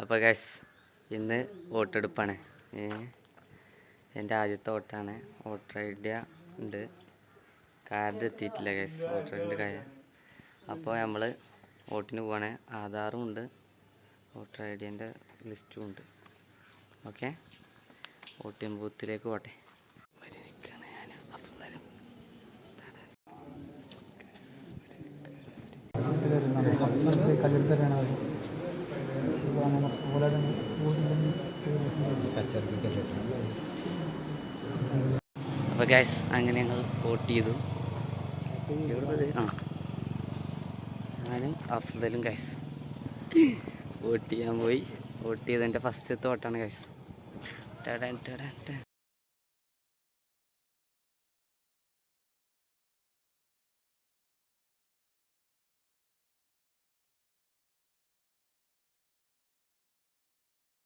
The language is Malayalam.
അപ്പോൾ ഗൈസ് ഇന്ന് വോട്ടെടുപ്പാണ്. എന്റെ ആദ്യത്തെ വോട്ടാണ്. വോട്ടർ ഐഡിയ ഉണ്ട്. കാർഡ് എത്തിയിട്ടില്ല ഗൈസ് വോട്ടർ ഐഡിന്റെ കാര്യം. അപ്പോൾ നമ്മൾ വോട്ടിന് പോവാണ്. ആധാറും ഉണ്ട്. വോട്ടർ ഐഡിയന്റെ ലിസ്റ്റും ഉണ്ട്. ഓക്കെ? വോട്ടിംഗ് ബൂത്തിലേക്ക് പോട്ടെ. അപ്പം എന്തായാലും അപ്പോൾ ഗ്യാസ് അങ്ങനെ ഞങ്ങൾ വോട്ട് ചെയ്തു. ഞാനും അഫ്സലും ഗ്യാസ് വോട്ട് ചെയ്യാൻ പോയി. വോട്ട് ചെയ്തതിന്റെ ഫസ്റ്റ് തോട്ടാണ് ഗ്യാസ് ടടാൻ ടടാൻ ടൻ.